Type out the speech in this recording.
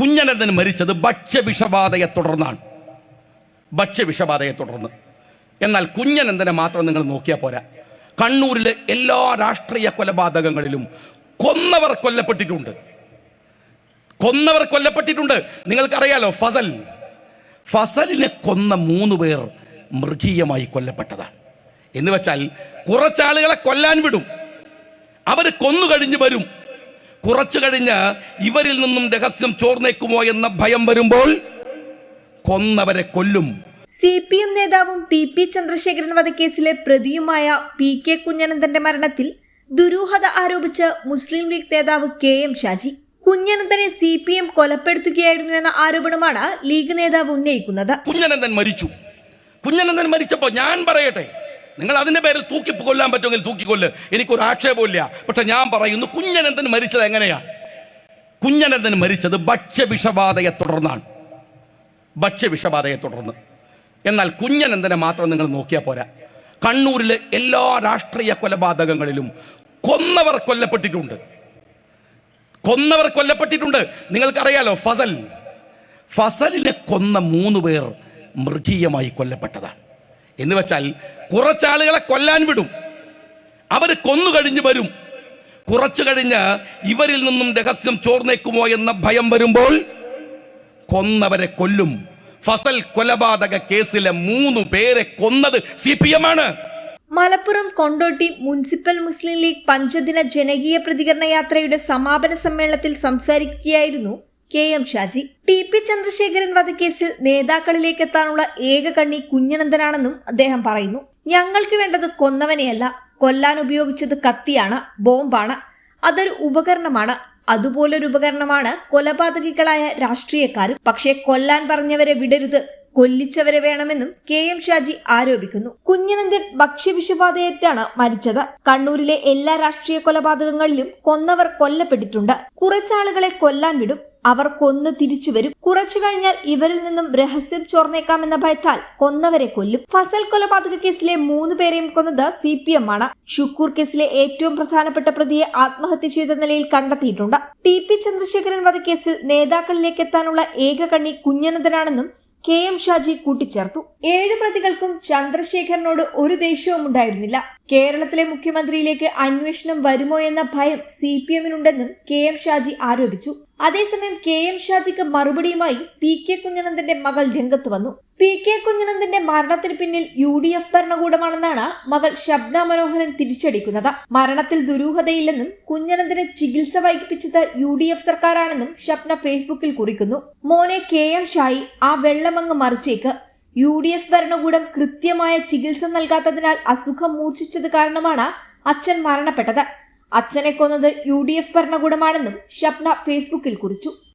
കുഞ്ഞനന്ദൻ മരിച്ചത് ഭക്ഷ്യവിഷബാധയെ തുടർന്നാണ്. ഭക്ഷ്യവിഷബാധയെ തുടർന്ന്. എന്നാൽ കുഞ്ഞനന്ദനെ മാത്രം നിങ്ങൾ നോക്കിയാൽ പോരാ. കണ്ണൂരിലെ എല്ലാ രാഷ്ട്രീയ കൊലപാതകങ്ങളിലും കൊന്നവർ കൊല്ലപ്പെട്ടിട്ടുണ്ട്. കൊന്നവർ കൊല്ലപ്പെട്ടിട്ടുണ്ട്. നിങ്ങൾക്കറിയാലോ ഫസൽ. ഫസലിനെ കൊന്ന മൂന്ന് പേർ മൃഗീയമായി കൊല്ലപ്പെട്ടതാണ്. എന്ന് വെച്ചാൽ കുറച്ചാളുകളെ കൊല്ലാൻ വിടും. അവർ കൊന്നു കഴിഞ്ഞ് വരും. കുറച്ചു കഴിഞ്ഞ് ഇവരിൽ നിന്നും രഹസ്യം ചോർന്നേക്കുമോ എന്ന ഭയം വരുമ്പോൾ കൊന്നവരെ കൊല്ലും. സി പി എം നേതാവും പി പി ചന്ദ്രശേഖരൻ വധക്കേസിലെ പ്രതിയുമായ പി കെ കുഞ്ഞനന്ദന്റെ മരണത്തിൽ ദുരൂഹത ആരോപിച്ച് മുസ്ലിം ലീഗ് നേതാവ് കെ എം ഷാജി. കുഞ്ഞനന്ദനെ സി പി എം കൊലപ്പെടുത്തുകയായിരുന്നു എന്ന ആരോപണമാണ് ലീഗ് നേതാവ് ഉന്നയിക്കുന്നത്. കുഞ്ഞനന്ദൻ മരിച്ചു. കുഞ്ഞനന്ദൻ മരിച്ചപ്പോൾ ഞാൻ പറയട്ടെ നിങ്ങൾ അതിന്റെ പേരിൽ തൂക്കി കൊല്ലാൻ പറ്റുമെങ്കിൽ തൂക്കിക്കൊല്ല്. എനിക്കൊരു ആക്ഷേപമില്ല പക്ഷെ ഞാൻ പറയുന്നു കുഞ്ഞനന്ദൻ മരിച്ചത് എങ്ങനെയാണ് കുഞ്ഞനന്ദൻ മരിച്ചത് ഭക്ഷ്യവിഷബാധയെ തുടർന്നാണ്. ഭക്ഷ്യവിഷബാധയെ തുടർന്ന്. എന്നാൽ കുഞ്ഞനന്ദനെ മാത്രം നിങ്ങൾ നോക്കിയാൽ പോരാ. കണ്ണൂരിലെ എല്ലാ രാഷ്ട്രീയ കൊലപാതകങ്ങളിലും കൊന്നവർ കൊല്ലപ്പെട്ടിട്ടുണ്ട്. കൊന്നവർ കൊല്ലപ്പെട്ടിട്ടുണ്ട്. നിങ്ങൾക്കറിയാലോ ഫസൽ. ഫസലിനെ കൊന്ന മൂന്ന് പേർ മൃഗീയമായി കൊല്ലപ്പെട്ടതാണ്. എന്ന് വെച്ചാൽ കുറച്ചാളുകളെ കൊല്ലാൻ വിടും. അവർ കൊന്നു കഴിഞ്ഞ് വരും. കുറച്ചു കഴിഞ്ഞ് ഇവരിൽ നിന്നും രഹസ്യം ചോർന്നേക്കുമോ എന്ന ഭയം വരുമ്പോൾ കൊന്നവരെ കൊല്ലും. ഫസൽ കൊലപാതക കേസിലെ മൂന്ന് പേരെ കൊന്നത് സി പി എം ആണ് മലപ്പുറം കൊണ്ടോട്ടി മുനിസിപ്പൽ മുസ്ലിം ലീഗ് പഞ്ചദിന ജനകീയ പ്രതികരണ യാത്രയുടെ സമാപന സമ്മേളനത്തിൽ സംസാരിക്കുകയായിരുന്നു K M Shaji. T P Chandrasekharan വധക്കേസിൽ നേതാക്കളിലേക്ക് എത്താനുള്ള ഏക കണ്ണി കുഞ്ഞനന്ദനാണെന്നും അദ്ദേഹം പറയുന്നു. ഞങ്ങൾക്ക് വേണ്ടത് കൊന്നവനെയല്ല കൊല്ലാൻ ഉപയോഗിച്ചത് കത്തിയാണ് ബോംബാണ്. അതൊരു ഉപകരണമാണ്. അതുപോലൊരു ഉപകരണമാണ് കൊലപാതകികളായ രാഷ്ട്രീയക്കാരും. പക്ഷേ കൊല്ലാൻ പറഞ്ഞവരെ വിടരുത്. കൊല്ലിച്ചവരെ വേണമെന്നും കെ എം ഷാജി ആരോപിക്കുന്നു. കുഞ്ഞനന്ദൻ ഭക്ഷ്യവിഷബാധയേറ്റാണ് മരിച്ചത്. കണ്ണൂരിലെ എല്ലാ രാഷ്ട്രീയ കൊലപാതകങ്ങളിലും കൊന്നവർ കൊല്ലപ്പെട്ടിട്ടുണ്ട്. കുറച്ചാളുകളെ കൊല്ലാൻ വിടും. അവർ കൊന്ന് തിരിച്ചു വരും. കുറച്ചു കഴിഞ്ഞാൽ ഇവരിൽ നിന്നും രഹസ്യം ചോർന്നേക്കാമെന്ന ഭയത്താൽ കൊന്നവരെ കൊല്ലും. ഫസൽ കൊലപാതക കേസിലെ മൂന്ന് പേരെയും കൊന്നത് സി പി എം ആണ്. ഷുക്കൂർ കേസിലെ ഏറ്റവും പ്രധാനപ്പെട്ട പ്രതിയെ ആത്മഹത്യ ചെയ്ത നിലയിൽ കണ്ടെത്തിയിട്ടുണ്ട്. ടി പി ചന്ദ്രശേഖരൻ വധക്കേസിൽ നേതാക്കളിലേക്ക് എത്താനുള്ള ഏക കണ്ണി കുഞ്ഞനന്ദനാണെന്നും കെ എം ഷാജി കൂട്ടിച്ചേർത്തു. ഏഴ് പ്രതികൾക്കും ചന്ദ്രശേഖരനോട് ഒരു ദേഷ്യവും ഉണ്ടായിരുന്നില്ല കേരളത്തിലെ മുഖ്യമന്ത്രിയിലേക്ക് അന്വേഷണം വരുമോ എന്ന ഭയം സി പി എമ്മിനുണ്ടെന്നും കെ എം ഷാജി ആരോപിച്ചു. അതേസമയം കെ എം ഷാജിക്ക് മറുപടിയുമായി പി കെ കുഞ്ഞനന്ദന്റെ മകൾ രംഗത്ത് വന്നു. പി കെ കുഞ്ഞനന്ദന്റെ മരണത്തിന് പിന്നിൽ യു ഡി എഫ് ഭരണകൂടമാണെന്നാണ് മകൾ ഷബ്ന മനോഹരൻ തിരിച്ചടിക്കുന്നത്. മരണത്തിൽ ദുരൂഹതയില്ലെന്നും കുഞ്ഞനന്ദന് ചികിത്സ വൈകിപ്പിച്ചത് യു ഡി എഫ് സർക്കാരാണെന്നും ഷബ്ന ഫേസ്ബുക്കിൽ കുറിക്കുന്നു. മോനെ കെ എം ഷായി ആ വെള്ളമങ്ങ് മറിച്ചേക്ക്. യു ഡി എഫ് ഭരണകൂടം കൃത്യമായ ചികിത്സ നൽകാത്തതിനാൽ അസുഖം മൂർച്ഛിച്ചത് കാരണമാണ് അച്ഛൻ മരണപ്പെട്ടത്. അച്ഛനെ കൊന്നത് യു ഡി എഫ് ഭരണകൂടമാണെന്നും ഷപ്ന ഫേസ്ബുക്കിൽ കുറിച്ചു.